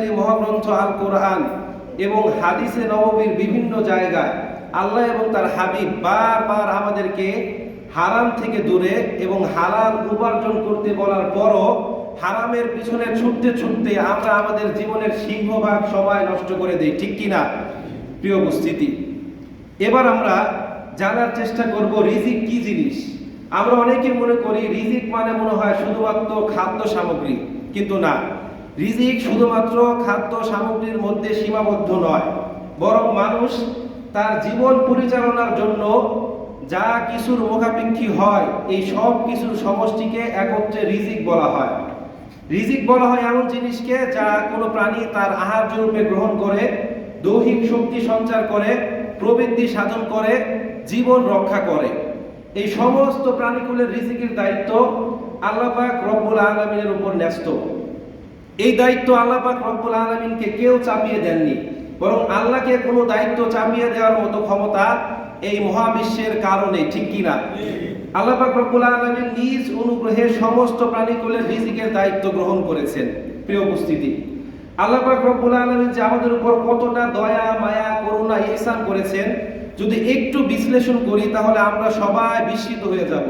শক্তিশালী মহাগ্রন্থ আল কোরআন এবং হাদিসে নববীর বিভিন্ন জায়গায় আল্লাহ এবং তার হাবিব বারবার আমাদেরকে হারাম থেকে দূরে এবং হালাল উপার্জন করতে বলার পরও হারামের পিছনে ছুটতে ছুটতে আমরা আমাদের জীবনের সিংহভাগ সময় নষ্ট করে দিই, ঠিক কি না প্রিয় উপস্থিতি, এবার আমরা জানার চেষ্টা করব রিজিক কি জিনিস? আমরা অনেকে মনে করি রিজিক মানে মনে হয় শুধুমাত্র খাদ্য সামগ্রী, কিন্তু না। রিজিক শুধুমাত্র খাদ্য সামগ্রীর মধ্যে সীমাবদ্ধ নয়, বরং মানুষ তার জীবন পরিচালনার জন্য যা কিছুর মুখাপেক্ষী হয়, এই সব কিছুর সমষ্টিকে একত্রে রিজিক বলা হয়। রিজিক বলা হয় এমন জিনিসকে যা কোনো প্রাণী তার আহার রূপে গ্রহণ করে, দৈহিক শক্তি সঞ্চার করে প্রবৃদ্ধি সাধন করে, জীবন রক্ষা করে। এই সমস্ত প্রাণীকুলের রিজিকের দায়িত্ব আল্লাহ পাক রব্বুল আলমিনের উপর ন্যস্ত। এই দায়িত্ব আল্লাহ পাক রব্বুল আলমিনকে কেউ চাপিয়ে দেননি। বরং আল্লাহকে কোনো দায়িত্ব চাপিয়ে দেওয়ার মতো ক্ষমতা এই মহাবিশ্বের কারণে ঠিক কিনা আল্লাহ পাক রব্বুল আলমিন নিজ অনুগ্রহে সমস্ত প্রাণীকুলের রিজিকের দায়িত্ব গ্রহণ করেছেন। প্রিয় উপস্থিতি, আল্লাহ পাক রব্বুল আলমিন যে আমাদের উপর কতটা দয়া, মায়া, করুণা, ইহসান করেছেন, যদি একটু বিশ্লেষণ করি তাহলে আমরা সবাই বিস্মিত হয়ে যাব।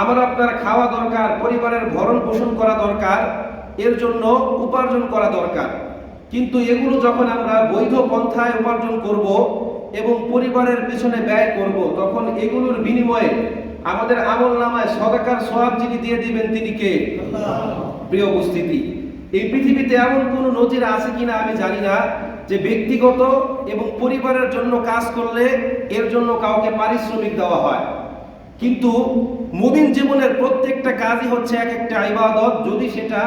আমার আপনার খাওয়া দরকার, পরিবারের ভরণ পোষণ করা দরকার এর জন্য উপার্জন করা দরকার। কিন্তু এগুলো যখন আমরা বৈধ পন্থায় উপার্জন করব এবং পরিবারের পিছনে ব্যয় করব তখন এগুলোর বিনিময়ে আমাদের আমল নামায় সদাকার সোয়াব যিনি দিয়ে দিবেন তিনি কে? প্রিয় উপস্থিতি এই পৃথিবীতে এমন কোনো নজির আছে কিনা আমি জানি না যে ব্যক্তিগত এবং পরিবারের জন্য কাজ করলে এর জন্য কাউকে পারিশ্রমিক দেওয়া হয়। কিন্তু মুমিন জীবনের প্রত্যেকটা কাজই হচ্ছে এক একটা ইবাদত যদি সেটা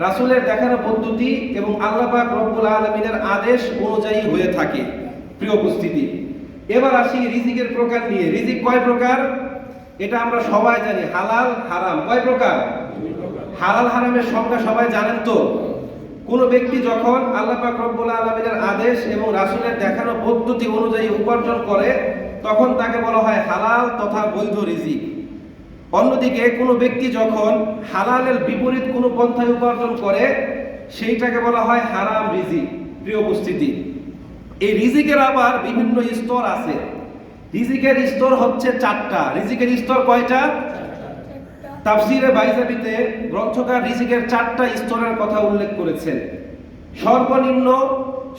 রাসূলের দেখানো পদ্ধতি এবং আল্লাহ পাক রব্বুল আলামিনের আদেশ অনুযায়ী হয়ে থাকে। প্রিয় উপস্থিতি, এবার আসি রিজিকের প্রকার নিয়ে। রিজিক কয় প্রকার? এটা আমরা সবাই জানি। হালাল, হারাম। কয় প্রকার? হালাল, হারামের সংজ্ঞা সবাই জানেন তো? কোনো ব্যক্তি যখন আল্লাহ পাক রব্বুল আলামিনের আদেশ এবং রাসূলের দেখানো পদ্ধতি অনুযায়ী উপার্জন করে, তখন তাকে বলা হয় হালাল তথা বৈধ রিজিক। অন্যদিকে কোনো ব্যক্তি যখন হালালের বিপরীত কোনো পন্থায় উপার্জন করে, সেইটাকে বলা হয় হারাম রিজিক। প্রিয় উপস্থিতি, এই রিজিকের আবার বিভিন্ন স্তর আছে। রিজিকের স্তর হচ্ছে চারটা। রিজিকের স্তর কয়টা? তাফসিরে বাইজাবিতে গ্রন্থকার রিজিকের চারটা স্তরের কথা উল্লেখ করেছেন। সর্বনিম্ন,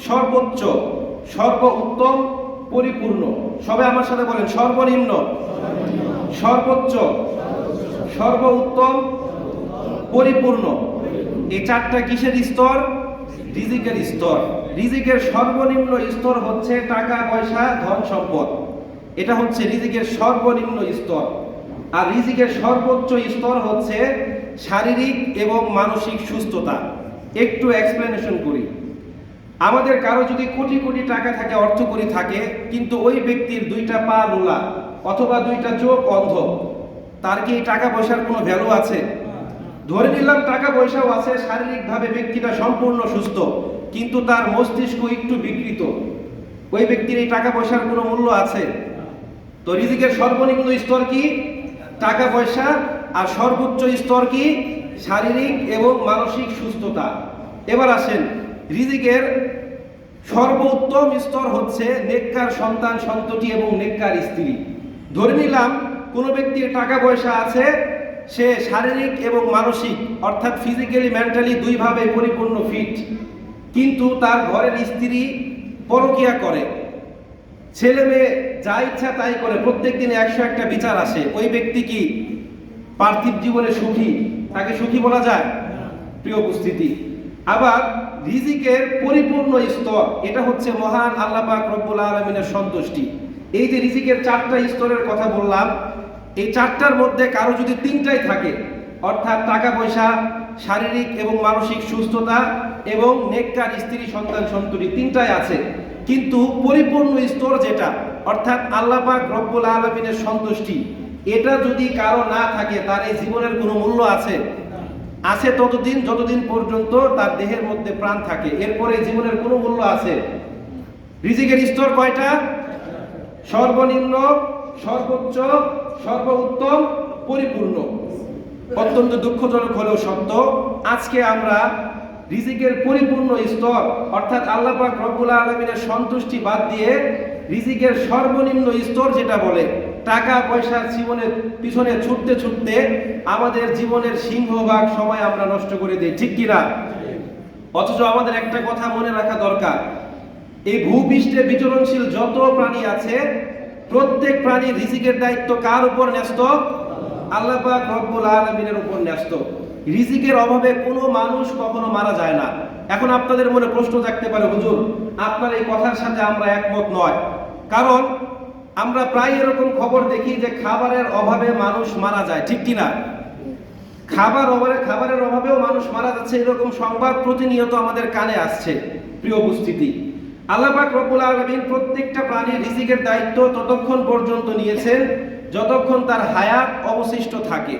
সর্বোচ্চ সর্ব উত্তম পরিপূর্ণ। সবাই আমার সাথে বলেন, সর্বনিম্ন। সর্বোচ্চ সর্ব উত্তম পরিপূর্ণ। এই চারটা কিসের স্তর? রিজিকের স্তর। রিজিকের সর্বনিম্ন স্তর হচ্ছে টাকা, পয়সা, ধন সম্পদ। এটা হচ্ছে রিজিকের সর্বনিম্ন স্তর। আর রিজিকের সর্বোচ্চ স্তর হচ্ছে শারীরিক এবং মানসিক সুস্থতা। একটু এক্সপ্লেনেশন করি। আমাদের কারও যদি কোটি কোটি টাকা থাকে অর্থ করি থাকে, কিন্তু ওই ব্যক্তির দুইটা পা লোলা অথবা দুইটা চোখ অন্ধ, তার কি টাকা পয়সার কোনো ভ্যালু আছে? ধরে নিলাম টাকা পয়সাও আছে, শারীরিকভাবে ব্যক্তিটা সম্পূর্ণ সুস্থ, কিন্তু তার মস্তিষ্ক একটু বিকৃত। ওই ব্যক্তির এই টাকা পয়সার কোনো মূল্য আছে? তো রিজিকের সর্বনিম্ন স্তর কি? টাকা পয়সা, আর সর্বোচ্চ স্তর কি? শারীরিক এবং মানসিক সুস্থতা। এবার আসেন, রিজিকের সর্বোত্তম স্তর হচ্ছে নেককার সন্তান, সন্ততি এবং নেককার স্ত্রী। ধরে নিলাম কোনো ব্যক্তির টাকা পয়সা আছে, সে শারীরিক এবং মানসিক, অর্থাৎ ফিজিক্যালি মেন্টালি দুইভাবে পরিপূর্ণ ফিট কিন্তু তার ঘরের স্ত্রী পরকিয়া করে। ছেলে মেয়ে যা ইচ্ছা তাই করে প্রত্যেক দিনে একশো একটা বিচার আসে। ওই ব্যক্তি কি পার্থিব জীবনে সুখী? তাকে সুখী বলা যায়? প্রিয় উপস্থিতি। আবার রিজিকের পরিপূর্ণ স্তর, এটা হচ্ছে মহান আল্লাহ পাক রব্বুল আলমিনের সন্তুষ্টি। এই যে রিজিকের চারটা স্তরের কথা বললাম, এই চারটার মধ্যে কারও যদি তিনটাই থাকে, অর্থাৎ টাকা পয়সা শারীরিক এবং মানসিক সুস্থতা এবং নেককার স্ত্রী, সন্তান, সন্ততি তিনটাই আছে। কিন্তু পরিপূর্ণ স্তর যেটা, অর্থাৎ আল্লাপাক রব্বুল আলমিনের সন্তুষ্টি, এটা যদি কারও না থাকে, তার এই জীবনের কোনো মূল্য আছে? আছে ততদিন, যতদিন পর্যন্ত তার দেহের মধ্যে প্রাণ থাকে। এরপরে জীবনের কোনো মূল্য আছে? রিজিকের স্তর কয়টা? সর্বনিম্ন, সর্বোচ্চ, সর্বোত্তম, পরিপূর্ণ। অত্যন্ত দুঃখজনক হলেও সত্য, আজকে আমরা রিজিকের পরিপূর্ণ স্তর, অর্থাৎ আল্লাহ পাক রব্বুল আলমিনের সন্তুষ্টি বাদ দিয়ে রিজিকের সর্বনিম্ন স্তর যেটা বলে, টাকা পয়সার জীবনের পিছনে ছুটতে ছুটতে আমাদের জীবনের সিংহভাগ সময় আমরা নষ্ট করে দিই, ঠিক কিনা? অথচ আমাদের একটা কথা মনে রাখা দরকার এই ভূপৃষ্ঠে বিচরণশীল যত প্রাণী আছে, প্রত্যেক প্রাণীর রিজিকের দায়িত্ব কার উপর ন্যস্ত? আল্লাহ রব্বুল আলামিনের উপর ন্যস্ত। রিজিকের অভাবে কোনো মানুষ কখনো মারা যায় না। এখন আপনাদের মনে প্রশ্ন থাকতে পারে, হুজুর, আপনার এই কথার সাথে আমরা একমত নয়। কারণ আমরা প্রায় এরকম খবর দেখি যে খাবারের অভাবে মানুষ মারা যায়, ঠিক কিনা? খাবার অভাবে, খাবারের অভাবেও মানুষ মারা যাচ্ছে, এরকম সংবাদ প্রতিনিয়ত আমাদের কানে আসছে, প্রিয় উপস্থিতি। আল্লাহ পাক রব্বুল আলামিন প্রত্যেকটা প্রাণীর রিজিকের দায়িত্ব ততক্ষণ পর্যন্ত নিয়েছেন যতক্ষণ তার হায়াত অবশিষ্ট থাকে।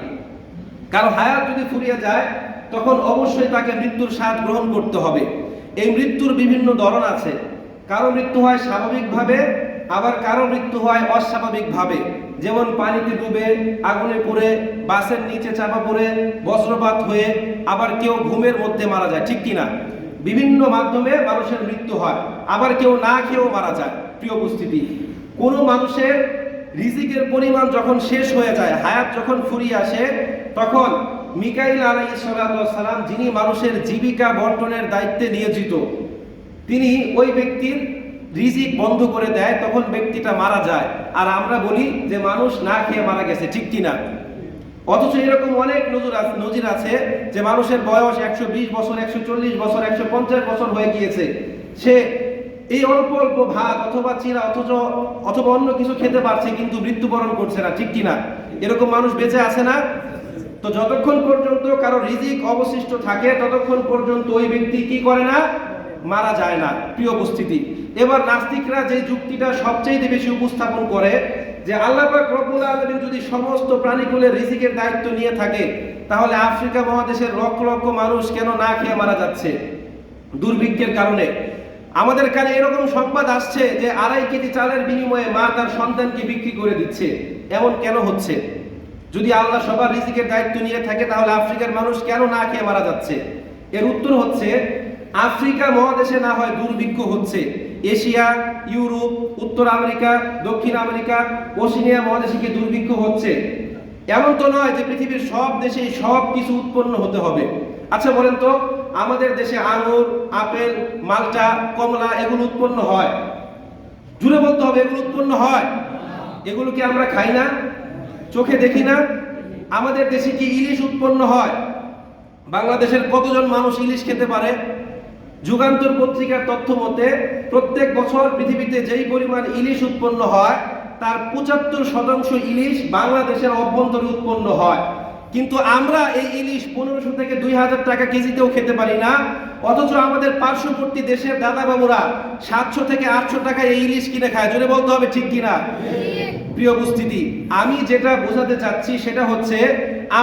কারণ হায়াত যদি ফুরিয়ে যায়, তখন অবশ্যই তাকে মৃত্যুর স্বাদ গ্রহণ করতে হবে। এই মৃত্যুর বিভিন্ন ধরন আছে। কারও মৃত্যু হয় স্বাভাবিকভাবে, আবার কারও মৃত্যু হয় অস্বাভাবিকভাবে। যেমন পানিতে ডুবে, আগুনে পড়ে বাসের নিচে চাপা পড়ে, বজ্রপাত হয়ে আবার কেউ ঘুমের মধ্যে মারা যায়, ঠিক কিনা? বিভিন্ন মাধ্যমে মানুষের মৃত্যু হয়। আবার কেউ না খেয়েও মারা যায়। প্রিয় উপস্থিতি, কোনো মানুষের রিজিকের পরিমাণ যখন শেষ হয়ে যায়, হায়াত যখন ফুরিয়ে আসে, তখন মিকাইল আলাইহিস সালাম, যিনি মানুষের জীবিকা বন্টনের দায়িত্বে নিয়োজিত, তিনি ওই ব্যক্তির রিজিক বন্ধ করে দেয়, তখন ব্যক্তিটা মারা যায়। আর আমরা বলি যে, মানুষ না খেয়ে মারা গেছে, ঠিক কিনা? অথচ এরকম অনেক নজর নজির আছে যে মানুষের বয়স একশো বিশ বছর, একশো চল্লিশ বছর, একশো পঞ্চাশ বছর হয়ে গিয়েছে। সে এই অল্প অল্প ভাত অথবা চিরা অথচ অথবা অন্য কিছু খেতে পারছে কিন্তু মৃত্যুবরণ করছে না, ঠিক কিনা? এরকম মানুষ বেঁচে আছে না? তো যতক্ষণ পর্যন্ত কারও রিজিক অবশিষ্ট থাকে, ততক্ষণ পর্যন্ত ওই ব্যক্তি কি করে না? মারা যায় না, প্রিয় উপস্থিতি। এবার নাস্তিকরা যে যুক্তিটা সবচেয়ে বেশি উপস্থাপন করে যে আল্লাহ পাক রব্বুল আলামিন যদি সমস্ত প্রাণীকুলের রিজিকের দায়িত্ব নিয়ে থাকে, তাহলে আফ্রিকা মহাদেশের লক্ষ লক্ষ মানুষ কেন না খেয়ে মারা যাচ্ছে? দুর্ভিক্ষের কারণে। আমাদের কানে এরকম সংবাদ আসছে যে আড়াই কেজি চালের বিনিময়ে মা তার সন্তানকে বিক্রি করে দিচ্ছে। এমন কেন হচ্ছে? যদি আল্লাহ সবার রিজিকের দায়িত্ব নিয়ে থাকে, তাহলে আফ্রিকার মানুষ কেন না খেয়ে মারা যাচ্ছে? এর উত্তর হচ্ছে, আফ্রিকা মহাদেশে না হয় দুর্ভিক্ষ হচ্ছে। এশিয়া, ইউরোপ, উত্তর আমেরিকা, দক্ষিণ আমেরিকা ওশিনিয়া মহাদেশে কি দুর্ভিক্ষ হচ্ছে। এমন তো নয় যে পৃথিবীর সব দেশেই সব কিছু উৎপন্ন হতে হবে। আচ্ছা বলেন তো, আমাদের দেশে আঙুর, আপেল, মালটা, কমলা এগুলো উৎপন্ন হয়। জুড়ে বলতে হবে এগুলো উৎপন্ন হয়। এগুলো কি আমরা খাই না? চোখে দেখি না? আমাদের দেশে কি ইলিশ উৎপন্ন হয়? বাংলাদেশের কতজন মানুষ ইলিশ খেতে পারে? যুগান্তর পত্রিকার তথ্য মতে প্রত্যেক বছর পৃথিবীতে যেই পরিমাণ ইলিশ উৎপন্ন হয় তার পঁচাত্তর শতাংশ ইলিশ বাংলাদেশের অভ্যন্তরে উৎপন্ন হয়। কিন্তু আমরা এই ইলিশ পনেরোশো থেকে দুই হাজার টাকা কেজিতেও খেতে পারি না। অথচ আমাদের পার্শ্ববর্তী দেশের দাদা বাবুরা সাতশো থেকে আটশো টাকায় এই ইলিশ কিনে খায়। জোরে বলতে হবে ঠিক কিনা? প্রিয় উপস্থিতি আমি যেটা বোঝাতে চাচ্ছি সেটা হচ্ছে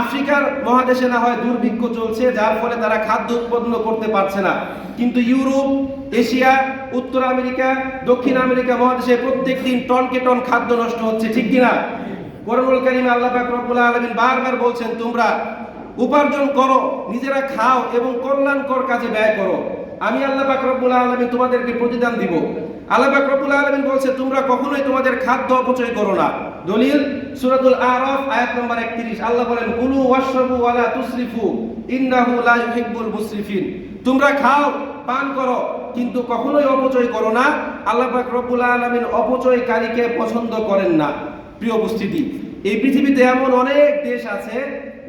আফ্রিকার মহাদেশে না হয় দুর্ভিক্ষ চলছে, যার ফলে তারা খাদ্য উৎপন্ন করতে পারছে না। কিন্তু ইউরোপ, এশিয়া, উত্তর আমেরিকা, দক্ষিণ আমেরিকা মহাদেশে প্রত্যেক দিন টনকে টন খাদ্য নষ্ট হচ্ছে, ঠিক কিনা? কোরআনুল কারিমে আল্লাহ রব্বুল আলামিন বারবার বলছেন, তোমরা উপার্জন করো, নিজেরা খাও এবং কল্যাণকর কাজে ব্যয় করো। আমি আল্লাহ রব্বুল আলামিন তোমাদেরকে প্রতিদান দিব। আল্লাহ রব্বুল আলামিন বলছে, তোমরা কখনোই তোমাদের খাদ্য অপচয় করো না। দলিল, সূরাতুল আরাফ, আয়াত নম্বর 31 আল্লাহ বলেন, কুলু ওয়াশরাবু ওয়ালা তুসরিফু, ইন্নাহু লা ইউহিব্বুল মুসরিফিন। তোমরা খাও, পান করো, কিন্তু কখনোই অপচয় করো না। আল্লাহ পাক রব্বুল আলামিন অপচয়কারীকে পছন্দ করেন না। প্রিয় উপস্থিতি, এই পৃথিবীতে এমন অনেক দেশ আছে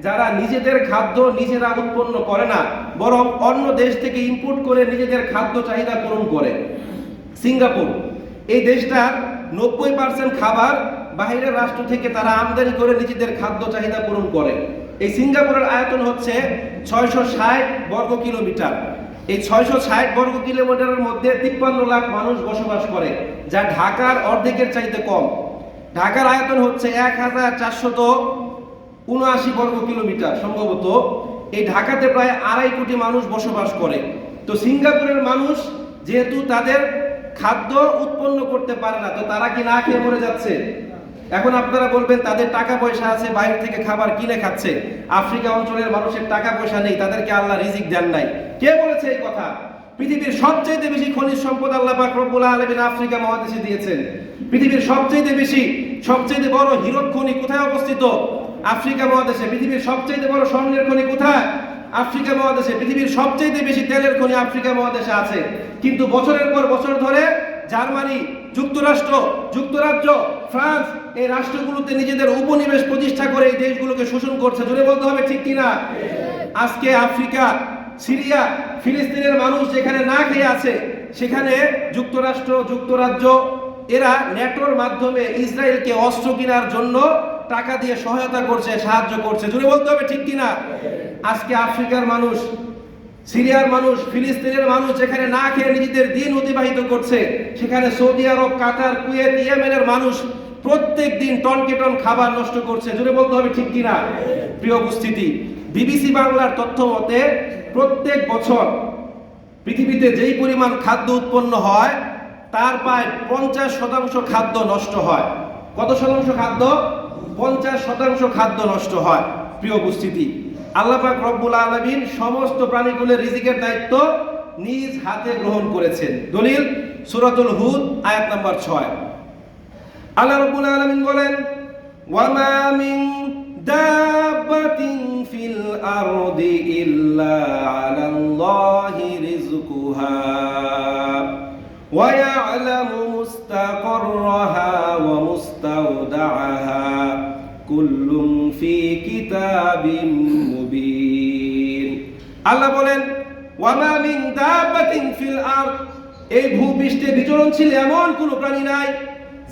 যারা নিজেদের খাদ্য নিজেরা উৎপন্ন করে না, বরং অন্য দেশ থেকে ইম্পোর্ট করে নিজেদের খাদ্য চাহিদা পূরণ করে। সিঙ্গাপুর। এই দেশটার নব্বই পার্সেন্ট খাবার বাহিরের রাষ্ট্র থেকে তারা আমদানি করে নিজেদের খাদ্য চাহিদা পূরণ করে। এই সিঙ্গাপুরের আয়তন হচ্ছে ছয়শো ষাট বর্গ কিলোমিটার। এই ছয়শো ষাট বর্গ কিলোমিটারের মধ্যে তিপ্পান্ন লাখ মানুষ বসবাস করে, যা ঢাকার অর্ধেকের চাইতে কম। ঢাকার আয়তন হচ্ছে এক হাজার চারশত উনআশি বর্গ কিলোমিটার। সম্ভবত এই ঢাকাতে প্রায় আড়াই কোটি মানুষ বসবাস করে। তো সিঙ্গাপুরের মানুষ যেহেতু তাদের খাদ্য উৎপন্ন করতে পারে না, তো তারা কি না খেয়ে মরে যাচ্ছে? এখন আপনারা বলবেন, তাদের টাকা পয়সা আছে, বাইরে থেকে খাবার কিনে খাচ্ছে। আফ্রিকা অঞ্চলের মানুষের টাকা পয়সা নেই, তাদেরকে আল্লাহ রিজিক দেন নাই। কে বলেছে এই কথা? পৃথিবীর সবচেয়ে বেশি খনিজ সম্পদ আল্লাহ পাক রব্বুল আলামিন আফ্রিকা মহাদেশে দিয়েছেন। পৃথিবীর সবচেয়ে বেশি সবচেয়ে বড় হীরক খনি কোথায় অবস্থিত? আফ্রিকা মহাদেশে। পৃথিবীর সবচেয়ে বড় স্বর্ণের খনি কোথায়? আফ্রিকা মহাদেশে, পৃথিবীর সবচেয়ে বেশি তেলের খনি আফ্রিকা মহাদেশে আছে। কিন্তু বছরের পর বছর ধরে জার্মানি, যুক্তরাষ্ট্র, যুক্তরাজ্য, ফ্রান্স এই রাষ্ট্রগুলোতে নিজেদের উপনিবেশ প্রতিষ্ঠা করে এই দেশগুলোকে শোষণ করছে। জোরে বলতে হবে, ঠিক কিনা? আজকে আফ্রিকা, সিরিয়া, ফিলিস্তিনের মানুষ যেখানে না খেয়ে আছে, সেখানে যুক্তরাষ্ট্র, যুক্তরাজ্য, এরা নেটোর মাধ্যমে ইসরায়েলকে অস্ত্র কেনার জন্য টাকা দিয়ে সহায়তা করছে, সাহায্য করছে। জুড়ে বলতে হবে, ঠিক কিনা? আজকে আফ্রিকার মানুষ, সিরিয়ার মানুষ, ফিলিস্তিনের মানুষ যেখানে না খেয়ে নিজেদের দিন অতিবাহিত করছে, সেখানে সৌদি আরব, কাতার, কুয়েত, ইয়েমেনের মানুষ প্রত্যেক দিন টনকে টন খাবার নষ্ট করছে। জুড়ে বলতে হবে ঠিক কিনা? প্রিয় উপস্থিতি, বিবিসি বাংলার তথ্য মতে প্রত্যেক বছর পৃথিবীতে যেই পরিমাণ খাদ্য উৎপন্ন হয়, তার প্রায় পঞ্চাশ শতাংশ খাদ্য নষ্ট হয়। কত শতাংশ খাদ্য? পঞ্চাশ শতাংশ খাদ্য নষ্ট হয়। প্রিয় উপস্থিতি আল্লাপাক রব্বুল আলমিন সমস্ত প্রাণীগুলোর রিজিকের দায়িত্ব নিজ হাতে গ্রহণ করেছেন। দলিল সুরাতুল হুদ, আয়াত নাম্বার ছয়। আল্লাহ রব্বুল আলমিন বলেন, ওয়ামা মিন দাবাতিন ফিল আরদি ইল্লা আলাল্লাহি রিজকুহা ওয়া ইয়ালামু মুস্তাকাররাহা ওয়া মুস্তাওদাআহা কুল্লুম ফি কিতাবিম আল্লাহ বলেন, ওয়ামা মিন দাব্বাতিন ফিল আরদ। এই ভূপৃষ্ঠে বিচরণশীল এমন কোন প্রাণী নাই,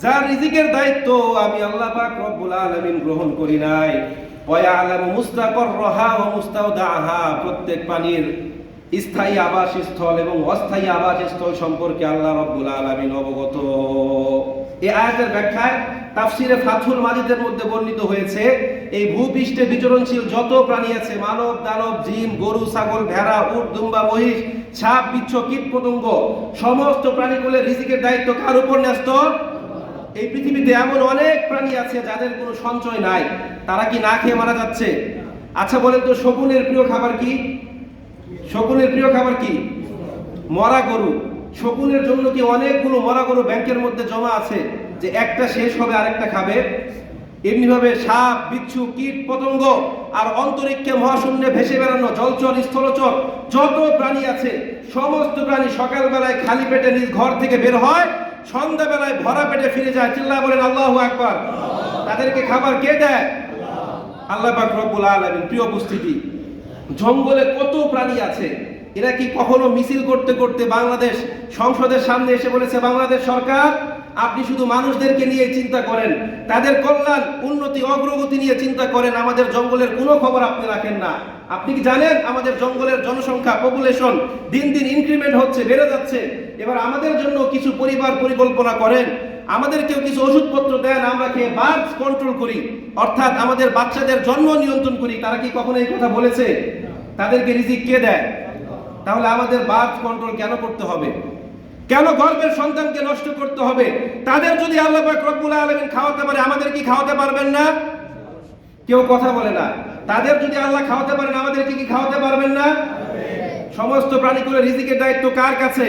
যার রিজিকের দায়িত্ব আমি আল্লাহ পাক রব্বুল আলামিন গ্রহণ করি নাই। ওয়ায়ালামু মুস্তাকররাহা ওয়া মুস্তাওদাহা প্রত্যেক প্রাণীর স্থায়ী আবাসস্থল এবং অস্থায়ী আবাসস্থল সম্পর্কে আল্লাহ রব্বুল আলামিন অবগত। এই আয়াতের ব্যাখ্যায় তাফসিরে ফাথুল মাজিদের মধ্যে বর্ণিত হয়েছে এই ভূপৃষ্ঠে বিচরণশীল যত প্রাণী আছে, মানব, দানব, জিন, গরু, ছাগল, ভেড়া, উট, দুম্বা, মহিষ, সাপ, বিচ্ছ, কীট, পতঙ্গ, সমস্ত প্রাণীগুলোর রিজিকের দায়িত্ব কার উপর ন্যস্ত? এই পৃথিবীতে এমন অনেক প্রাণী আছে যাদের কোনো সঞ্চয় নাই, তারা কি না খেয়ে মারা যাচ্ছে? আচ্ছা বলেন তো, শকুনের প্রিয় খাবার কি? শকুনের প্রিয় খাবার কি? মরা গরু। শকুনের জন্য কি অনেকগুলো মরা গরু ব্যাংকের মধ্যে জমা আছে, যে একটা শেষ হবে, আরেকটা খাবে? এমনিভাবে সাপ, বিচ্ছু, কীট, পতঙ্গ আর অন্তরিক্ষে মহাশূন্যে ভেসে বেড়ানো জলচর, স্থলচর, যত প্রাণী আছে, সমস্ত প্রাণী সকালবেলায় খালি পেটে নিজ ঘর থেকে বের হয়, সন্ধ্যাবেলায় ভরা পেটে ফিরে যায়। চিল্লা বলেন, আল্লাহ একবার তাদেরকে খাবার কে দেয়? আল্লাহ রব্বুল আলামিন। প্রিয় উপস্থিতি, জঙ্গলে কত প্রাণী আছে? এরা কি কখনো মিছিল করতে করতে বাংলাদেশ সংসদের সামনে এসে বলেছে, বাংলাদেশ সরকার, আপনি শুধু মানুষদেরকে নিয়ে চিন্তা করেন তাদের কল্যাণ, উন্নতি, অগ্রগতি নিয়ে চিন্তা করেন। আমাদের জঙ্গলের কোনো খবর আপনি রাখেন না। আপনি কি জানেন? আমাদের জঙ্গলের জনসংখ্যা পপুলেশন দিন দিন ইনক্রিমেন্ট হচ্ছে, বেড়ে যাচ্ছে। এবার আমাদের জন্য কিছু পরিবার পরিকল্পনা করেন। আমাদেরকেও কিছু ওষুধপত্র দেন, আমরা খেয়ে বার্থ কন্ট্রোল করি। অর্থাৎ আমাদের বাচ্চাদের জন্ম নিয়ন্ত্রণ করি। তারা কি কখনো এই কথা বলেছে? তাদেরকে রিজিক কে দেয়? তাহলে আমাদের বার্থ কন্ট্রোল কেন করতে হবে? কেন গর্ভের সন্তানকে নষ্ট করতে হবে? তাদের যদি আল্লাহ রব্বুল আলামিন খাওয়াতে পারে, আমাদের কি খাওয়াতে পারবেন না? কেউ কথা বলে না। তাদের যদি আল্লাহ খাওয়াতে পারেন, আমাদেরকে কি কি খাওয়াতে পারবেন না? সমস্ত প্রাণীগুলো রিজিকের দায়িত্ব কার কাছে?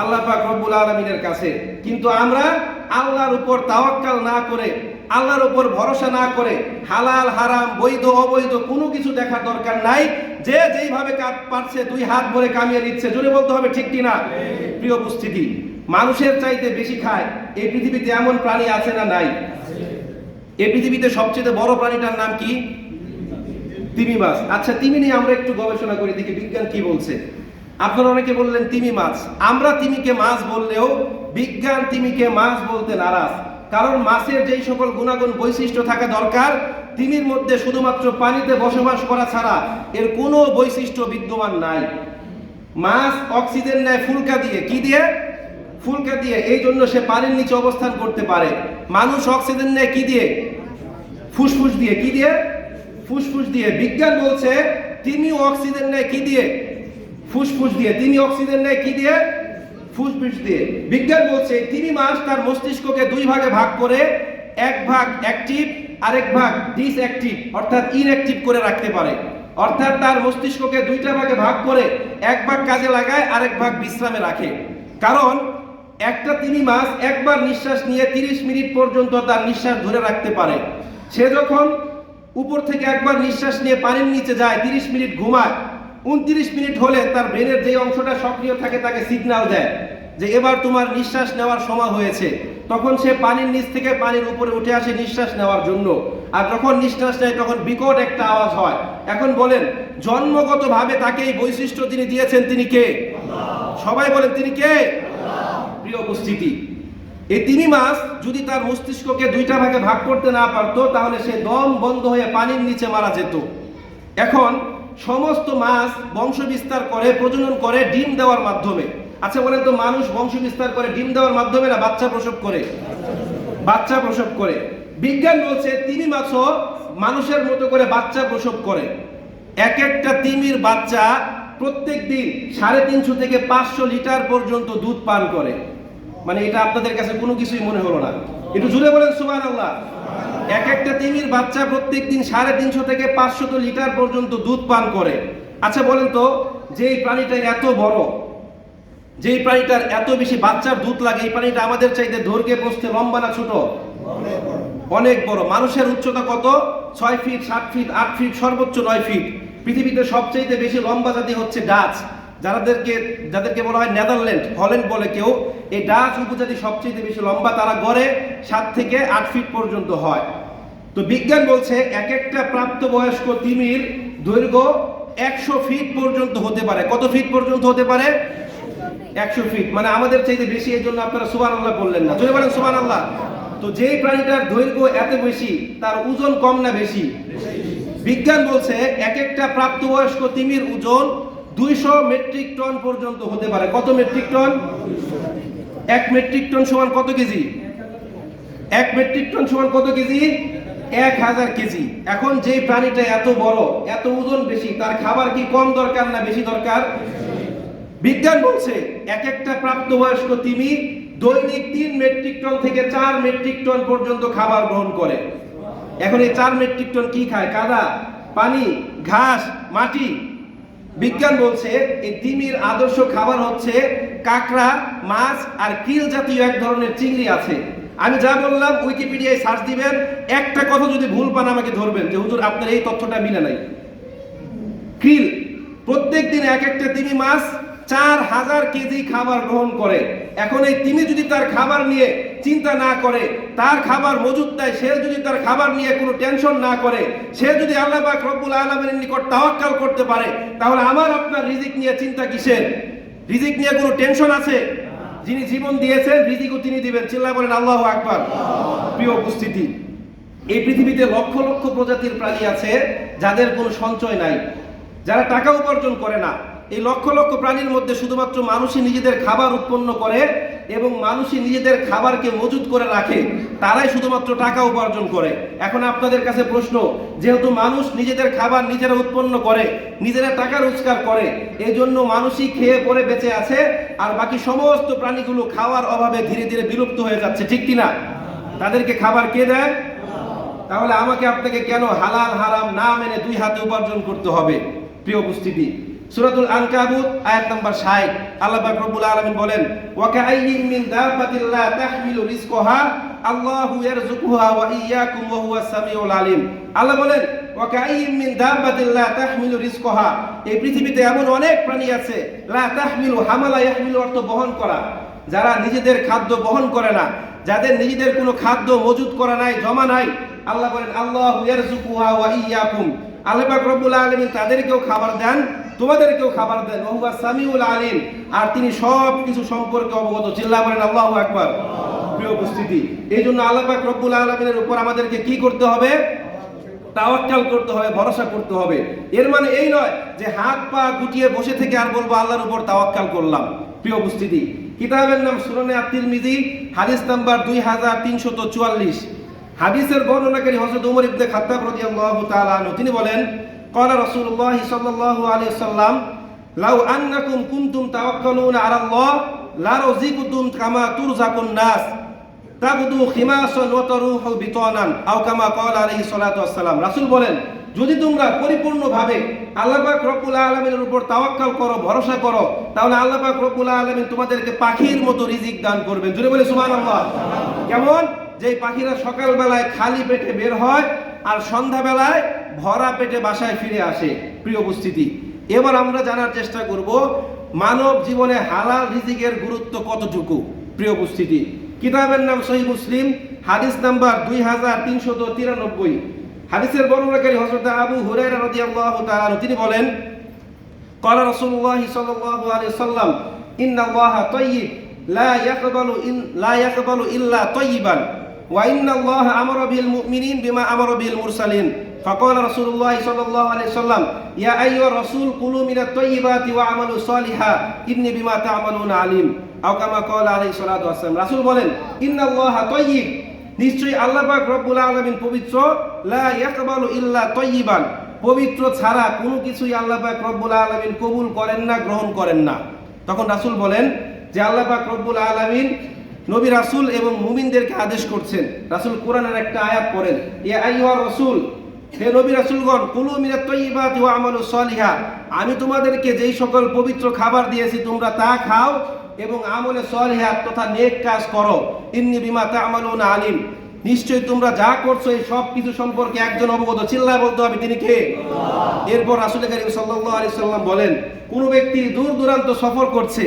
আল্লাহ পাক রব্বুল আলমিনের কাছে। কিন্তু আমরা আল্লাহর উপর তাওয়াক্কাল না করে, আল্লাহর উপর ভরসা না করে, হালাল, হারাম, বৈধ, অবৈধ কোনো কিছু দেখার দরকার নাই। যে যেইভাবে কাজ পারছে দুই হাত ভরে কামিয়ে নিচ্ছে জোরে বলতে হবে ঠিক কি না প্রিয় উপস্থিতি মানুষের চাইতে বেশি খায় এই পৃথিবীতে এমন প্রাণী আছে না নাই? এই পৃথিবীতে সবচেয়ে বড় প্রাণীটার নাম কি? তিমি মাছ। আচ্ছা তিমি নিয়ে আমরা একটু গবেষণা করে দেখি বিজ্ঞান কি বলছে। আপনারা অনেকে বললেন তিমি মাছ। আমরা তিমিকে মাছ বললেও বিজ্ঞান তিমিকে মাছ বলতে নারাজ। কারণ মাছের যেই সকল গুণাগুণ বৈশিষ্ট্য থাকা দরকার তিমির মধ্যে শুধুমাত্র পানিতে বসবাস করা ছাড়া এর কোনো বৈশিষ্ট্য বিদ্যমান নাই। মাছ অক্সিজেন নেয় ফুলকা দিয়ে। কি দিয়ে? ফুলকা দিয়ে। এই জন্য সে পানির নিচে অবস্থান করতে পারে। মানুষ অক্সিজেন নেয় কি দিয়ে? ফুসফুস দিয়ে। কি দিয়ে? ফুসফুস দিয়ে। বিজ্ঞান বলছে তিনি অক্সিজেন নেয় কি দিয়ে? ফুসফুস দিয়ে। তিনি অক্সিজেন নেয় কি দিয়ে? ফুসফুস দিয়ে। বিজ্ঞান বলছে, তিনি মাস তার মস্তিষ্ককে দুই ভাগে ভাগ করে, এক ভাগ অ্যাক্টিভ আরেক ভাগ ডিসঅ্যাক্টিভ অর্থাৎ ইনঅ্যাক্টিভ করে রাখতে পারে। অর্থাৎ তার মস্তিষ্ককে দুইটা ভাগে ভাগ করে, এক ভাগ কাজে লাগায়, আরেক ভাগ বিশ্রামে রাখে। কারণ, একটা তিনি মাছ একবার নিঃশ্বাস নিয়ে 30 মিনিট পর্যন্ত তার নিঃশ্বাস ধরে রাখতে পারে। সে যখন উপর থেকে একবার নিঃশ্বাস নিয়ে পানির নিচে যায় 30 মিনিট ঘুমায় উনত্রিশ মিনিট হলে তার ব্রেনের যে অংশটা সক্রিয় থাকে তাকে সিগন্যাল দেয় যে এবার তোমার নিঃশ্বাস নেওয়ার সময় হয়েছে। তখন সে পানির নিচ থেকে পানির উপরে উঠে আসে নিঃশ্বাস নেওয়ার জন্য। আর যখন নিঃশ্বাস নেয়, তখন বিকট একটা আওয়াজ হয়। এখন বলেন, জন্মগতভাবে তাকে এই বৈশিষ্ট্য তিনি দিয়েছেন, তিনি কে? সবাই বলেন, তিনি কে? প্রিয় উপস্থিতি, এই তিনি মাস যদি তার মস্তিষ্ককে দুইটা ভাগে ভাগ করতে না পারতো, তাহলে সে দম বন্ধ হয়ে পানির নিচে মারা যেত। এখন সমস্ত মাছ বংশ বিস্তার করে, প্রজনন করে, ডিম দেওয়ার মাধ্যমে। আচ্ছা বলেন তো, মানুষ বংশ বিস্তার করে, ডিম দেওয়ার মাধ্যমে না বাচ্চা প্রসব করে? বাচ্চা প্রসব করে। বিজ্ঞান বলছে, তিমি মাছও মানুষের মতো করে বাচ্চা প্রসব করে। এক একটা তিমির বাচ্চা প্রত্যেক দিন সাড়ে তিনশো থেকে পাঁচশো লিটার পর্যন্ত দুধ পান করে। মানে এটা আপনাদের কাছে কোনো কিছুই মনে হলো না। একটু জুড়ে বলেন সুমান আল্লাহ এক একটা তিমির বাচ্চা প্রত্যেক দিন সাড়ে তিনশো থেকে পাঁচশত লিটার পর্যন্ত দুধ পান করে। আচ্ছা বলেন তো যে এই প্রাণীটা এত বড়, যেই প্রাণীটার এত বেশি বাচ্চার দুধ লাগে, এই প্রাণীটা আমাদের চাইতে দৈর্ঘ্যে বসতে লম্বা না ছোট? অনেক বড়। মানুষের উচ্চতা কত? ছয় ফিট, সাত ফিট, আট ফিট, সর্বোচ্চ নয় ফিট। পৃথিবীতে সবচেয়ে বেশি লম্বা জাতি হচ্ছে ডাচ যাদেরকে যাদেরকে বলা হয় নেদারল্যান্ড, হল্যান্ড বলে কেউ, এই ডাচ উপজাতি সবচেয়ে বেশি লম্বা তারা গড়ে সাত থেকে আট ফিট পর্যন্ত হয়। তো বিজ্ঞান বলছে এক একটা প্রাপ্তবয়স্ক তিমির দৈর্ঘ্য একশো ফিট পর্যন্ত হতে পারে। কত ফিট পর্যন্ত হতে পারে? একশো ফিট। মানে আমাদের চাইতে বেশি, এই জন্য আপনারা সুবান আল্লাহ বললেন না। জোরে বলেন সুবান আল্লাহ তো যেই প্রাণীটার দৈর্ঘ্য এত বেশি, তার ওজন কম না বেশি? বিজ্ঞান বলছে এক একটা প্রাপ্তবয়স্ক তিমির ওজন দুইশো মেট্রিক টন পর্যন্ত হতে পারে। কত মেট্রিক টন? এক মেট্রিক টন সমান কত কেজি? এক মেট্রিক টন সমান কত কেজি? এক হাজার কেজি। এখন যে প্রাণীটা এত বড়, এত ওজন বেশি, তার খাবার কি কম দরকার না বেশি দরকার? বিজ্ঞান বলছে, এক একটা প্রাপ্তবয়স্ক তিমি দৈনিক তিন মেট্রিক টন থেকে চার মেট্রিক টন পর্যন্ত খাবার গ্রহণ করে। এখন এই চার মেট্রিক টন কি খায়? কাদা, পানি, ঘাস, মাটি বিজ্ঞান বলছে এই তিমির আদর্শ খাবার হচ্ছে কাঁকড়া, মাছ আর কিল জাতীয় এক ধরনের চিংড়ি আছে। আমি যা বললাম উইকিপিডিয়ায় সার্চ দিবেন, একটা কথা যদি ভুল পান আমাকে ধরবেন যে, হুজুর, আপনার এই তথ্যটা মিলে নাই। কিল প্রত্যেক দিন এক একটা তিমি মাছ চার হাজার কেজি খাবার গ্রহণ করে। এখন এই তিনি যদি তার খাবার নিয়ে চিন্তা না করে, তার খাবার মজুদ দেয় সে যদি তার খাবার নিয়ে কোনো টেনশন না করে, সে যদি আল্লাহ পাক রব্বুল আলমের নিকট তাওয়াক্কাল করতে পারে, তাহলে আমার আপনার রিজিক নিয়ে চিন্তা কিসের? রিজিক নিয়ে কোনো টেনশন আছে? যিনি জীবন দিয়েছেন, রিজিকও তিনি দিবেন। চিল্লা বলেন, আল্লাহ আকবার। প্রিয় উপস্থিতি, এই পৃথিবীতে লক্ষ লক্ষ প্রজাতির প্রাণী আছে যাদের কোনো সঞ্চয় নাই, যারা টাকা উপার্জন করে না। এই লক্ষ লক্ষ প্রাণীর মধ্যে শুধুমাত্র মানুষই নিজেদের খাবার উৎপন্ন করে এবং মানুষই নিজেদের খাবারকে মজুত করে রাখে, তারাই শুধুমাত্র টাকা উপার্জন করে। এখন আপনাদের কাছে প্রশ্ন, যেহেতু মানুষ নিজেদের খাবার নিজেরা উৎপন্ন করে, নিজেরা টাকা রোজগার করে এই জন্য মানুষই খেয়ে পরে বেঁচে আছে, আর বাকি সমস্ত প্রাণীগুলো খাওয়ার অভাবে ধীরে ধীরে বিলুপ্ত হয়ে যাচ্ছে, ঠিক কিনা তাদেরকে খাবার কে দেয়? তাহলে আমাকে আপনাকে কেন হালাল, হারাম না মেনে দুই হাতে উপার্জন করতে হবে? প্রিয় উপস্থিতি সূরাতুল আনকাবুত, আয়াত নাম্বার 60 আল্লাহ পাক রব্বুল আলামিন বলেন ওয়া কাআইয়িন মিন দাব্বাতিন লা তাহমিলু রিজকাহা, আল্লাহু ইয়ারযুকুহা ওয়া ইয়্যাকুম ওয়া হুয়াস সামিউল আলিম। আল্লাহ বলেন ওয়া কাআইয়িন মিন দাব্বাতিন লা তাহমিলু রিজকাহা, এই পৃথিবীতে এমন অনেক প্রাণী আছে, লা তাহমিলু হামালা ইয়াহমিলু অর্থ বহন করা, যারা নিজেদের খাদ্য বহন করে না, যাদের নিজেদের কোনো খাদ্য মজুদ করা নাই, জমা নাই। আল্লাহ বলেন, আল্লাহ ইয়ারযুকুহা ওয়া ইয়্যাকুম আল্লাহ পাক রব্বুল আলামিন তাদেরকেও খাবার দেন তোমাদেরকেও খাবার দেন। ওহুয়া সামিউল আলিম। আর তিনি সব কিছু সম্পর্কে অবগত। চিল্লা বলেন, আল্লাহু আকবার। প্রিয় উপস্থিতি, এই জন্য আল্লাহ রব্বুল আলামিনের উপর আমাদেরকে কি করতে হবে? তাওয়াক্কাল করতে হবে, ভরসা করতে হবে। এর মানে এই নয় যে হাত পা গুটিয়ে বসে থেকে আর বলব, আল্লাহর উপর তাওয়াক্কাল করলাম। প্রিয় উপস্থিতি, কিতাবের নাম সুরনে আত্মির মিজি হাদিস নাম্বার দুই হাজার তিনশত চুয়াল্লিশ। হাদিসের বর্ণনাকারী হযরত ওমর ইবনে খাত্তাব রাদিয়াল্লাহু তাআলা তিনি বলেন قال رسول الله صلى الله عليه وسلم لو انكم كنتم توكلون على الله لرزقتم كما ترزق الناس তাবদু খিমাসান ওয়া তারুহু বিতানান আও কামা ক্বালা আলাইহিস সালাতু ওয়াস সালাম রাসূল বলেন যদি তোমরা পরিপূর্ণভাবে আল্লাহ পাক রব্বুল আলামিনের উপর তাওয়াক্কাল করো ভরসা করো তাহলে আল্লাহ পাক রব্বুল আলামিন তোমাদেরকে পাখির মতো রিজিক দান করবেন জুড়ে বলে সুবহানাল্লাহ কেমন যে পাখিরা সকালবেলায় খালি পেটে বের হয় আর সন্ধ্যাবেলায় ভরা পেটে বাসায় ফিরে আসে প্রিয় উপস্থিতি এবার আমরা জানার চেষ্টা করব মানব জীবনে হালাল রিজিকের গুরুত্ব কতটুকু প্রিয় উপস্থিতি কিতাবের নাম সহি মুসলিম হাদিস নাম্বার দুই হাজার তিনশত তিরানব্বই হাদিসের বর্ণনাকারী হযরত আবু হুরায়রা রাদিয়াল্লাহু তাআলা আনহু তিনি বলেন قال رسول الله صلى الله عليه وسلم إن الله طيب لا يقبل إن لا يقبل إلا طيبا وإن الله أمر بالمؤمنين بما أمر به ফকল রসুল্লাহ সাল্লাহ আলি সাল্লাম ইয়া আই ও রসুল কুলু মিনা তৈবাতি ওয়া আমালু সলিহা ইন্নি বিমা তামালুন আলিম আকামা কল আলি সালাতু আসসালাম রাসূল বলেন ইন্নাল্লাহা তৈয়িব নিশ্চয়ই আল্লাহ পাক রব্বুল আলামিন পবিত্র, লা ইয়াকবালু ইল্লা তৈয়িবান। পবিত্র ছাড়া কোনো কিছুই আল্লাহ পাক রব্বুল আলামিন কবুল করেন না, গ্রহণ করেন না। তখন রাসূল বলেন যে আল্লাহ পাক রব্বুল আলামিন নবী রাসূল এবং মুমিনদেরকে আদেশ করছেন। রাসূল কোরআনের একটা আয়াত করেন ইয়া আইয়ুহা রসুল হে নবী রাসূলগণ কুলু মিনাত তাইয়িবাতি ওয়া আমালু সলিহা। আমি তোমাদেরকে যেই সকল পবিত্র খাবার দিয়েছি তোমরা তা খাও এবং আমলে সলিহাত তথা নেক কাজ করো। ইন্নি বিমা তা'মালুনা আলিম। নিশ্চয়ই তোমরা যা করছ এই সব কিছু সম্পর্কে একজন অবগত। চিল্লায় বলতে হবে তিনি কে? এরপর রাসূল করিম সাল্লাল্লাহু আলাইহি সাল্লাম বলেন কোন ব্যক্তি দূর দূরান্ত সফর করছে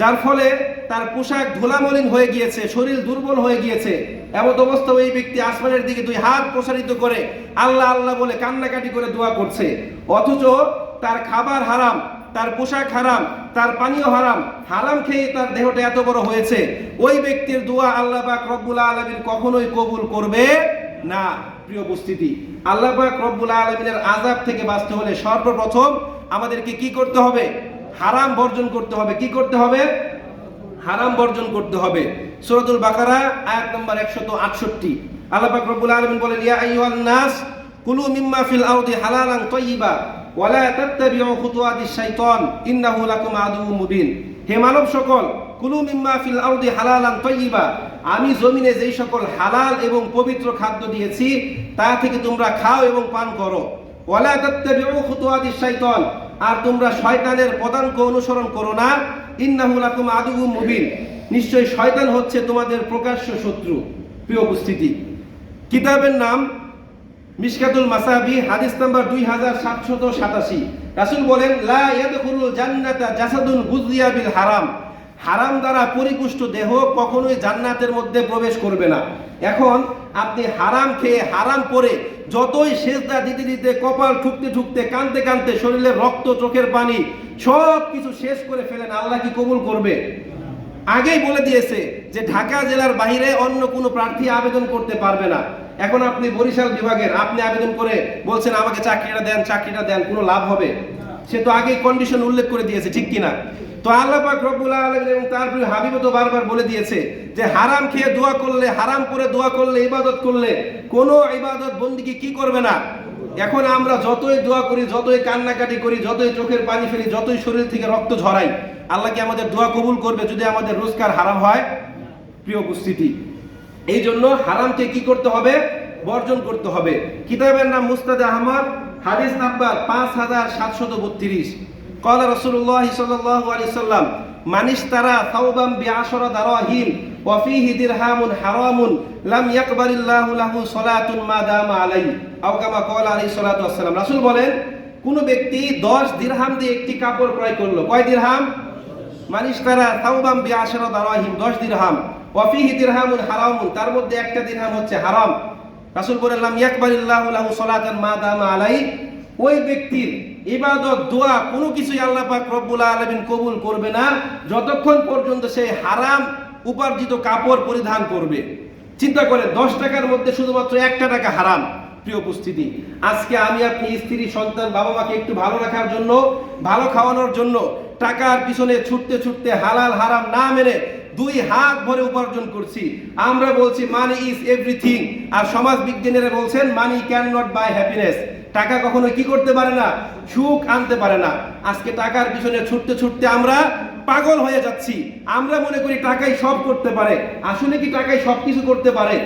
যার ফলে তার পোশাক ধুলামলিন হয়ে গিয়েছে শরীর দুর্বল হয়ে গিয়েছে এমন অবস্থা ওই ব্যক্তি আসমানের দিকে দুই হাত প্রসারিত করে আল্লাহ আল্লাহ বলে কান্নাকাটি করে দোয়া করছে। অথচ তার খাবার হারাম, তার পোশাক হারাম, তার পানীয় হারাম হারাম খেয়ে তার দেহটা এত বড় হয়েছে। ওই ব্যক্তির দোয়া আল্লাহ পাক রব্বুল আলমিন কখনোই কবুল করবে না। প্রিয় উপস্থিতি, আল্লাহ পাক রব্বুল আলমিনের আজাব থেকে বাঁচতে হলে সর্বপ্রথম আমাদেরকে কি করতে হবে? হারাম বর্জন করতে হবে। কি করতে হবে? হারাম বর্জন করতে হবে। সূরাতুল বাকারা, আয়াত নম্বর 168 আল্লাহ পাক রব্বুল আলামিন বলেন, ইয়া আইয়ুহান নাস, কুলু মিম্মা ফিল আরদি হালালান তাইয়্যিবা ওয়ালা তাত্তাবিউ খুতুওয়াতিশ শাইতান, ইন্নাহু লাকুম আদুউম মুবিন। হে মানব সকল, কুলু মিম্মা ফিল আরদি হালালান তাইয়্যিবা আমি জমিনে যেই সকল হালাল এবং পবিত্র খাদ্য দিয়েছি, তা থেকে তোমরা খাও এবং পান করো। ওয়ালা তাত্তাবিউ খুতুওয়াতিশ শাইতান, আর তোমরা শয়তানের পদাঙ্ক অনুসরণ করো না। ইন্নাহু আদুবু মুবিন। নিশ্চয় শয়তান হচ্ছে তোমাদের প্রকাশ্য শত্রু। প্রিয় উপস্থিতি, কিতাবের নাম মিসকাতুল মাসাবি, হাদিস নাম্বার দুই হাজার সাতশত সাতাশি। রাসুল বলেন, লা ইয়াদখুলুল জান্নাতা জাসাদুন গুজিয়া বিল হারাম। হারাম দ্বারা পরিপুষ্ট দেহ কখনোই জান্নাতের মধ্যে প্রবেশ করবে না। এখন আপনি হারাম খেয়ে হারাম পরে যতই সেজদা দিতে দিতে কপাল ঠুকতে ঠুকতে কানতে কানতে শরীরে রক্ত, চোখের পানি সব কিছু শেষ করে ফেলেন, আল্লাহ কি কবুল করবে? আগেই বলে দিয়েছে যে ঢাকা জেলার বাইরে অন্য কোনো প্রার্থী আবেদন করতে পারবে না। এখন আপনি বরিশাল বিভাগের, আপনি আবেদন করে বলছেন, আমাকে চাকরিটা দেন চাকরিটা দেন, কোনো লাভ হবে? সে তো আগেই কন্ডিশন উল্লেখ করে দিয়েছে, ঠিক কিনা? তো আল্লাহ পাক রব্বুল আলামিন এবং তার প্রিয় হাবিব তো বারবার বলে দিয়েছে যে হারাম খেয়ে দোয়া করলে, হারাম করে দোয়া করলে, ইবাদত করলে কোনো ইবাদত বন্দিকে কি করবে না? এখন আমরা যতই দোয়া করি, যতই কান্নাকাটি করি, যতই চোখের পানি ফেলি, যতই শরীর থেকে রক্ত ঝরাই, আল্লাহ কি আমাদের দোয়া কবুল করবে যদি আমাদের রোজগার হারাম হয়? প্রিয় উপস্থিতি এই জন্য হারামকে কি করতে হবে? বর্জন করতে হবে। কিতাবের নাম মুস্তাদ আহমদ, হাদিস নাম্বার পাঁচ হাজার সাতশত বত্রিশ। قال رسول الله صلى الله عليه وسلم من اشترى ثوبا بعشر دراهم وفيه درهم حرام لم يقبل الله له صلاة ما دام عليه أو كما قال عليه الصلاة والسلام রাসূল বলেন কোন ব্যক্তি 10 দিরহাম দিয়ে একটি কাপড় ক্রয় করলো কয় দিরহাম মানিস তারা তাওবাম বি আশারা দারাহিম 10 দিরহাম ওয়া ফিহি দিরহামুন হারামুন তার মধ্যে একটা দিরহাম হচ্ছে হারাম রাসূল বললাম ইয়াকবালিল্লাহু লাহু সালাতান মা দামা আলাই ওই ব্যক্তির ইবাদত, দোয়া, কোনো কিছুই আল্লাহ পাক রব্বুল আলামিন কবুল করবে না। যতক্ষণ পর্যন্ত সে হারাম উপার্জিত কাপড় পরিধান করবে। চিন্তা করে দশ টাকার মধ্যে শুধুমাত্র একটা টাকা হারাম, প্রিয় উপস্থিতি। আজকে আমি আপনি স্ত্রী, সন্তান বাবা মাকে একটু ভালো রাখার জন্য, ভালো খাওয়ানোর জন্য টাকার পিছনে ছুটতে ছুটতে হালাল, হারাম না মেনে দুই হাত ভরে উপার্জন করছি। আমরা বলছি মানি ইজ এভরিথিং আর সমাজ বিজ্ঞানীরা বলছেন money can not buy happiness টাকা কখনো কি করতে পারে না? সুখ আনতে পারে না। আজকে টাকার পিছনে ছুটতে ছুটতে আমরা পাগল হয়ে যাচ্ছি। আমরা মনে করি টাকাই সব করতে পারে। আসলে কি টাকাই সব কিছু করতে পারে?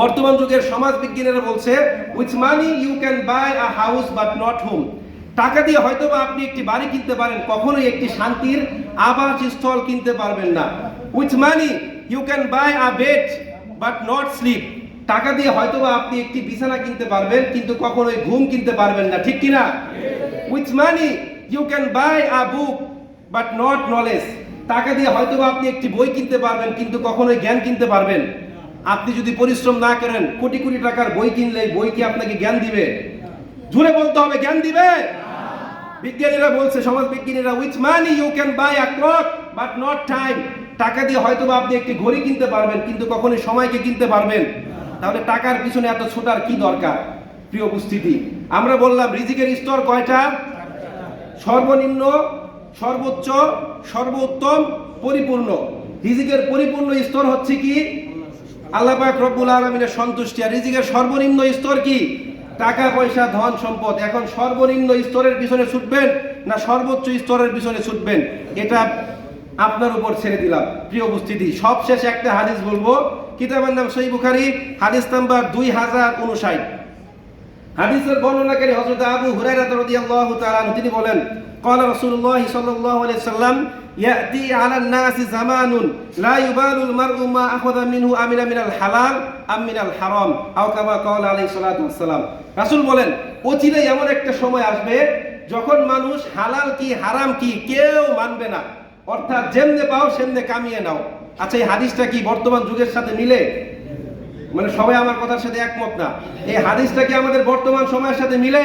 বর্তমান যুগের সমাজ বিজ্ঞানীরা বলছে with money you can buy a house but not home টাকা দিয়ে হয়তো বা আপনি একটি বাড়ি কিনতে পারেন, কখনোই একটি শান্তির আবাস স্থল কিনতে পারবেন না। With money you can buy a bed but not sleep টাকা দিয়ে হয়তো বা আপনি একটি বিছানা কিনতে পারবেন, কিন্তু কখনোই ঘুম কিনতে পারবেন না, ঠিক কিনা? With money you can buy a book but not knowledge টাকা দিয়ে হয়তো বা আপনি একটি বই কিনতে পারবেন, কিন্তু কখনোই জ্ঞান কিনতে পারবেন। আপনি যদি পরিশ্রম না করেন, কোটি কোটি টাকার বই কিনলে বই কি আপনাকে জ্ঞান দিবে? জুড়ে বলতে হবে, জ্ঞান দিবে? বিজ্ঞানীরা বলছে, সমাজ বিজ্ঞানীরা with money you can buy a clock but not time টাকা দিয়ে হয়তো আপনি একটি ঘড়ি কিনতে পারবেন, কিন্তু কখনোই সময়কে কিনতে পারবেন তাহলে টাকার পিছনে এত ছোটার কি দরকার? প্রিয় উপস্থিতি, আমরা বললাম, রিজিকের স্তর কয়টা? সর্বনিম্ন, সর্বোচ্চ, সর্বোত্তম, পরিপূর্ণ। রিজিকের পরিপূর্ণ স্তর হচ্ছে কি? আল্লাহ পাক রব্বুল আলমিনের সন্তুষ্টি। আর রিজিকের সর্বনিম্ন স্তর কি? টাকা পয়সা ধন সম্পদ এখন সর্বনিম্ন স্তরের পিছনে ছুটবেন না সর্বোচ্চ স্তরের পিছনে ছুটবেন এটা আপনার উপর ছেড়ে দিলাম প্রিয় উপস্থিতি সবশেষ একটা হাদিস বলবো কিতাবের নাম সই বুখারি হাদিস নাম্বার দুই হাজার উনষাট হাদিসের বর্ণনাকারী হযরত আবু হুরায়রা রাদিয়াল্লাহু তাআলা আনহু তিনি বলেন قال رسول الله صلى الله عليه وسلم يأتي على الناس زمان لا يبال المرء ما أخذ منه أمن من الحلال أم من الحرام أو كما قال عليه الصلاة والسلام রাসূল বলেন অচিরে এমন একটা সময় আসবে যখন মানুষ হালাল কি হারাম কি কেউ মানবে না। অর্থাৎ যেমনে পাও সেমনে কামিয়ে নাও। আচ্ছা এই হাদিসটা কি বর্তমান যুগের সাথে মিলে? মানে সবাই আমার কথার সাথে একমত না। এই হাদিসটা কি আমাদের বর্তমান সময়ের সাথে মিলে?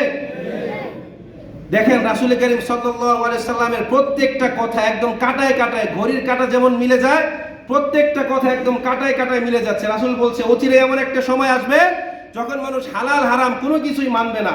দেখেন, রাসুল করিম সাল্লামের প্রত্যেকটা কথা একদম কাটায় কাটায়, ঘড়ির কাটা যেমন মিলে যায়, প্রত্যেকটা কথা একদম কাটায় কাটায় মিলে যাচ্ছে। রাসুল বলছে অচিরে এমন একটা সময় আসবে যখন মানুষ হালাল, হারাম কোনো কিছুই মানবে না,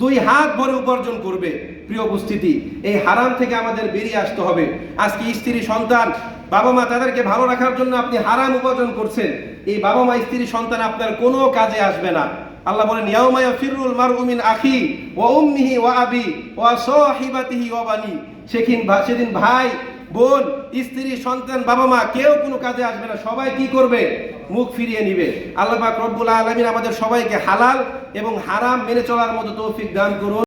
দুই হাত ভরে উপার্জন করবে, প্রিয় উপস্থিতি, এই হারাম থেকে আমাদের বেরিয়ে আসতে হবে। আজকে স্ত্রী, সন্তান, বাবা মা তাদেরকে ভালো রাখার জন্য আপনি হারাম উপার্জন করছেন। এই বাবা মা, স্ত্রী, সন্তান আপনার কোনো কাজে আসবে না। আল্লাহ বলেন, ইয়াউমা ইয়াফিরুল মারউ মিন আখি ওয়া উম্মিহি ওয়া আবি ওয়া সাহিবাতিহি ওয়া বানি। সেদিন ভাই বোন, স্ত্রী, সন্তান, বাবা মা, কেউ কোনো কাজে আসবে না। সবাই কি করবে? মুখ ফিরিয়ে নিবে। আল্লাহ রব্বুল আলমিন আমাদের সবাইকে হালাল এবং হারাম মেনে চলার মতো তৌফিক দান করুন।